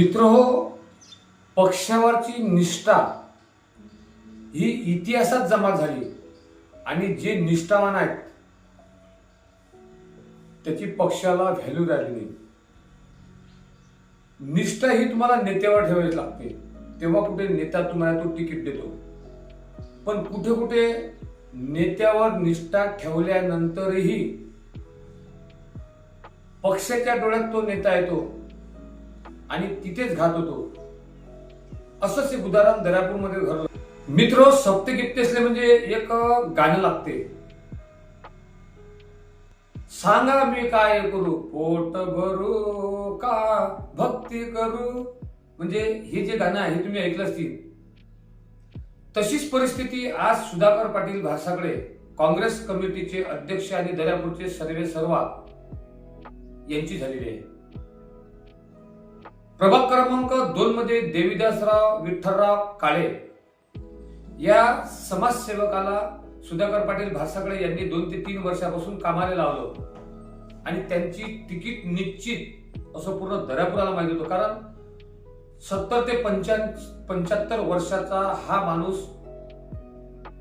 मित्र हो पक्षावरची निष्ठा ही इतिहासात जमा झाली. आणि जे निष्ठावान आहेत त्याची पक्षाला व्हॅल्यू राहिली नाही. निष्ठा ही तुम्हाला नेत्यावर ठेवावी लागते. तेव्हा कुठे नेता तुम्हाला तो तिकीट देतो. पण कुठे कुठे नेत्यावर निष्ठा ठेवल्यानंतरही पक्षाच्या डोळ्यात तो नेता येतो. आणि तिथेच घात होतो. असंच एक उदाहरण दर्यापूरमध्ये घडलं. मित्र सप्त असले म्हणजे एक गाणं लागते. सांगा मी काय करू? पोट भरू का? भक्ती करू? म्हणजे हे जे गाणं आहे तुम्ही ऐकलं असतील. तशीच परिस्थिती आज सुधाकर पाटील भासाकडे काँग्रेस कमिटीचे अध्यक्ष आणि दर्यापूरचे सर्वे सर्वा यांची झालेली आहे. प्रभाग क्रमांक दोन मध्ये देवीदासराव विठ्ठलराव काळे या समाजसेवकाला सुधाकर पाटील भासाकडे यांनी दोन ते तीन वर्षापासून कामाला लावलं. आणि त्यांची तिकीट निश्चित असं पूर्ण दर्यापुराला माहिती होतं. कारण सत्तर ते पंच्याहत्तर वर्षाचा हा माणूस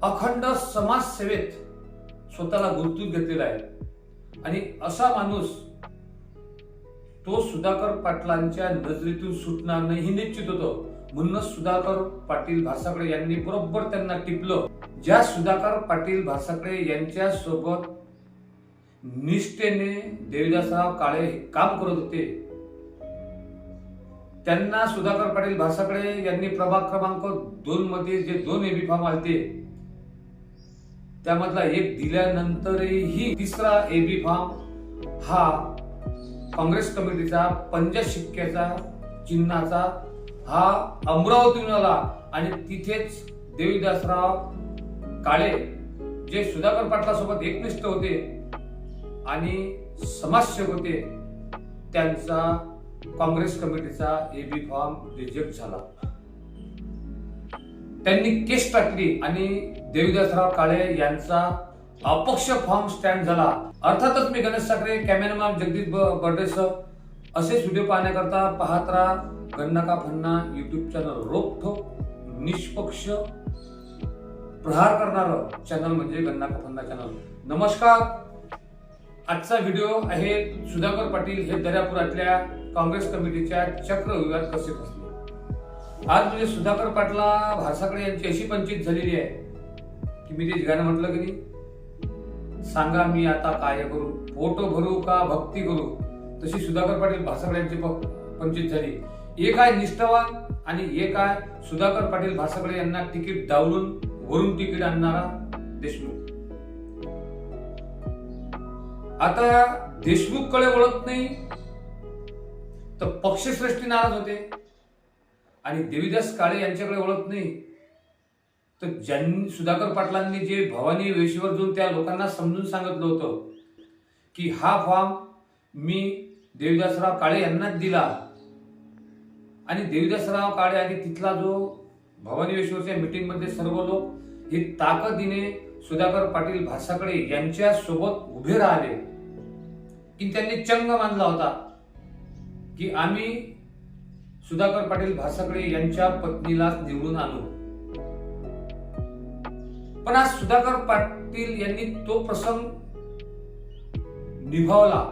अखंड समाजसेवेत स्वतःला गुंतून घेतलेला आहे. आणि असा माणूस तो सुधाकर पाटलांच्या नजरेतून सुटणार नाही हे निश्चित होतं. म्हणूनच सुधाकर पाटील भासाकडे यांनी बरोबर त्यांना टिपलं. ज्या सुधाकर पाटील भासाकडे यांच्या सोबत निष्ठेने देवीदासराव काळे काम करत होते त्यांना सुधाकर पाटील भासाकडे यांनी प्रभाग क्रमांक दोन मध्ये जे दोन एबी फॉर्म आलते त्यामधला एक दिल्यानंतरही तिसरा एबी फॉर्म हा काँग्रेस कमिटीचा पंजा शिक्क्याचा चिन्हाचा हा अमरावतीहून आला आणि तिथेच देवीदासराव काळे जे सुधाकर पाटलासोबत एकनिष्ठ होते आणि समाजसेवक होते त्यांचा काँग्रेस कमिटीचा एबी फॉर्म रिजेक्ट झाला. त्यांनी केस टाकली आणि देवीदासराव काळे यांचा अपक्ष फॉर्म स्टँड झाला. अर्थातच मी गणेश साखरे कॅमेरामॅन जगदीश ब- बर्डेसह असेच व्हिडिओ पाहण्याकरता पाहत राहा गन्नाका फन्ना युट्यूब चॅनल रोखोक निष्पक्ष प्रहार करणारं चॅनल म्हणजे गन्नाका फन्ना चॅनल नमस्कार. आजचा व्हिडिओ आहे सुधाकर पाटील हे दर्यापुरातल्या काँग्रेस कमिटीच्या चक्रव्यूहात कसे फसले आज म्हणजे सुधाकर पाटला भासाकडे यांची अशी पंचित झालेली आहे की मी ते गाणं म्हटलं की नाही? सांगा मी आता काय करू? फोटो भरू का भक्ती करू? तशी सुधाकर पाटील भासाकडे यांची प- पंचित झाली. एक आहे निष्ठावान आणि एक आहे सुधाकर पाटील भासाकडे यांना तिकीट डावलून वरून तिकीट आणणारा देशमुख. आता देशमुखकडे वळत नाही तर पक्षश्रेष्ठी नाराज होते. आणि देवीदास काळे यांच्याकडे वळत नाही तर ज्यांनी सुधाकर पाटलांनी जे भवानी वेशीवर जाऊन त्या लोकांना समजून सांगितलं होतं की हा फॉर्म मी देवीदासराव काळे यांनाच दिला. आणि देवीदासराव काळे आणि तिथला जो भवानी वेशीवरच्या मीटिंगमध्ये सर्व लोक हे ताकदीने सुधाकर पाटील भासाकडे यांच्या सोबत उभे राहिले. की त्यांनी चंग मानला होता की आम्ही सुधाकर पाटील भासाकडे यांच्या पत्नीला निवडून आणू. पण आज सुधाकर पाटील यांनी तो प्रसंग निभावला.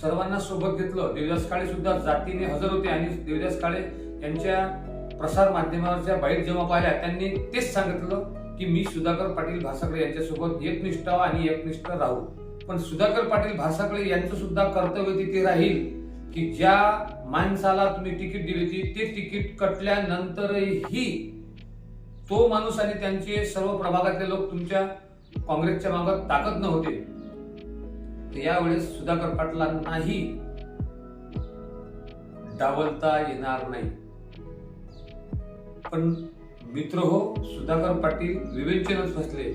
सर्वांना सोबत घेतलं. देवदास काळे सुद्धा जातीने हजर होते आणि देवदास काळे यांच्या प्रसार माध्यमावरच्या बाईट जेव्हा पाहिल्या त्यांनी तेच सांगितलं की मी सुधाकर पाटील भासाकडे यांच्यासोबत एकनिष्ठ आणि एकनिष्ठ राहू. पण सुधाकर पाटील भासाकडे यांचं सुद्धा कर्तव्य तिथे राहील की ज्या माणसाला तुम्ही तिकीट दिली होती ते तिकीट कटल्यानंतरही तो माणूस आणि त्यांचे सर्व प्रभागातले लोक तुमच्या काँग्रेसच्या मागात ताकद नव्हते. तर यावेळेस सुधाकर पाटलांनाही डावलता येणार नाही. पण मित्र हो सुधाकर पाटील विवेचनच फसले.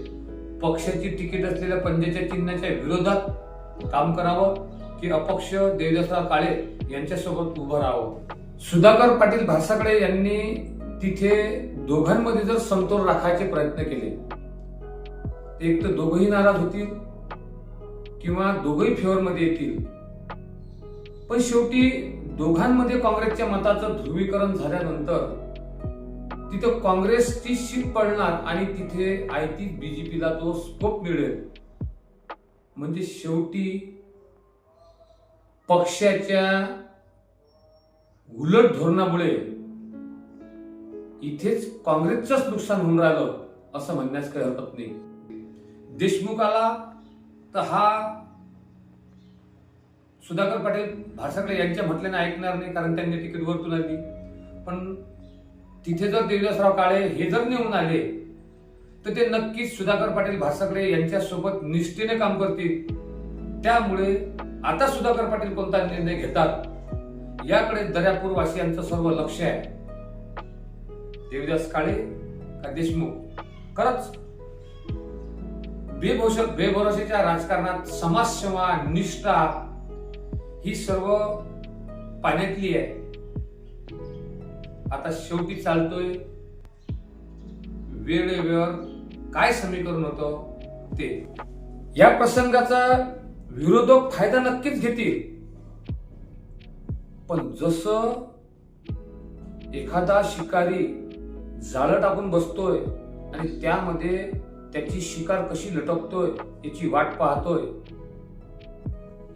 पक्षाची तिकीट असलेल्या पंजाच्या चिन्हाच्या विरोधात काम करावं की अपक्ष देवदासराव काळे यांच्यासोबत उभं राहावं? सुधाकर पाटील भासाकडे यांनी तिथे दोघांमध्ये जर समतोल राखायचे प्रयत्न केले एक तर दोघही नाराज होतील किंवा दोघंही फेवरमध्ये येतील. पण शेवटी दोघांमध्ये काँग्रेसच्या मताचं ध्रुवीकरण झाल्यानंतर तिथं काँग्रेसची शीट पडणार आणि तिथे आयती बीजेपीला तो स्कोप मिळेल. म्हणजे शेवटी पक्षाच्या उलट धोरणामुळे इथेच काँग्रेसचंच नुकसान होऊन राहिलं असं म्हणण्यास काही हरकत नाही. देशमुखाला तर हा सुधाकर पाटील भारसाकडे यांच्या म्हटल्याने ऐकणार नाही कारण त्यांनी तिकीट वरतून आली पण तिथे जर देवीदासराव काळे हे जर निवडून आले तर ते नक्कीच सुधाकर पाटील भारसाकडे यांच्या सोबत निष्ठेने काम करतील. त्यामुळे आता सुधाकर पाटील कोणता निर्णय घेतात याकडे दर्यापूर वासियांचं सर्व लक्ष आहे. देवीदास काळे का देशमुख? खरंच बेभोश बेभरोशेच्या राजकारणात समाजसेवा निष्ठा ही सर्व पाण्यातली आहे. आता शेवटी चालतोय वेळेवर काय समीकरण होतं ते. या प्रसंगाचा विरोधक फायदा नक्कीच घेतील. पण जसं एखादा शिकारी जाळं टाकून बसतोय आणि त्यामध्ये त्याची शिकार कशी लटकतोय याची वाट पाहतोय.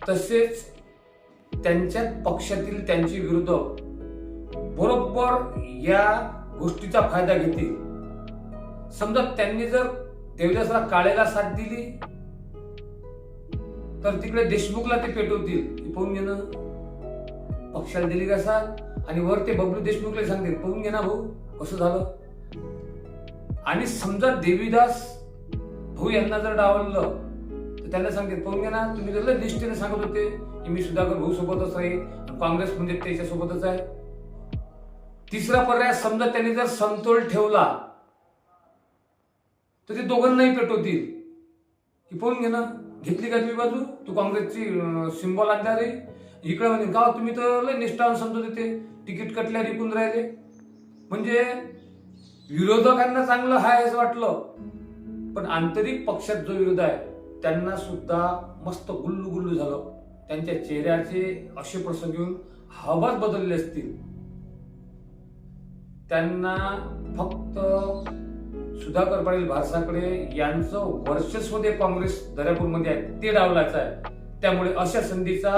तसेच त्यांच्या पक्षातील त्यांचे विरुद्ध बरोबर या गोष्टीचा फायदा घेतील. समजा त्यांनी जर देवदासला काळेला साथ दिली तर तिकडे देशमुखला ते पेटवतील. पाहून घेणं. पक्षाला दिली का साथ? आणि वर ते बबलू देशमुखला सांगतील पाहून घे ना भाऊ कसं झालं? आणि समजा देवीदास भाऊ यांना जर डावललं तर त्यांना सांगतील पाहून घे ना तुम्ही जर लय निष्ठेने सांगत होते की मी सुधाकर भाऊ सोबतच आहे काँग्रेस म्हणजे त्याच्या सोबतच आहे. तिसरा पर्याय समजा त्यांनी जर समतोल ठेवला तर ते दोघांनाही पेटवतील. की पाहून घे ना घेतली का तुम्ही बाजू? तू काँग्रेसची सिम्बॉल आणता रे इकडे म्हणजे गाव हो, तुम्ही तर लय निष्ठावून समजत होते तिकीट कटल्या विकून राहिले. म्हणजे विरोधकांना चांगलं हाय असं वाटलं. पण आंतरिक पक्षात जो विरोध आहे त्यांना सुद्धा मस्त गुल्लू गुल्लू झालं. त्यांच्या चेहऱ्याचे असे प्रसंग येऊन हवाच बदलले असतील. त्यांना फक्त सुधाकर पाटील भारसाकडे यांचं वर्चस्व जे काँग्रेस दर्यापूरमध्ये आहे ते डावलायचं आहे. त्यामुळे अशा संधीचा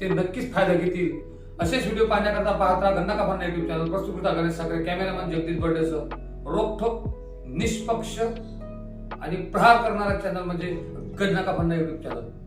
ते नक्कीच फायदा घेतील. असेच व्हिडिओ पाहण्याकरता पाहता का कापांना युट्यूब चॅनल प्रस्तुत करता गणेश साखरे कॅमेरामॅन जगदीश बर्डेसह रोखोक निष्पक्ष आणि प्रहार करणारा चॅनल म्हणजे गन्ना कापांना युट्यूब चॅनल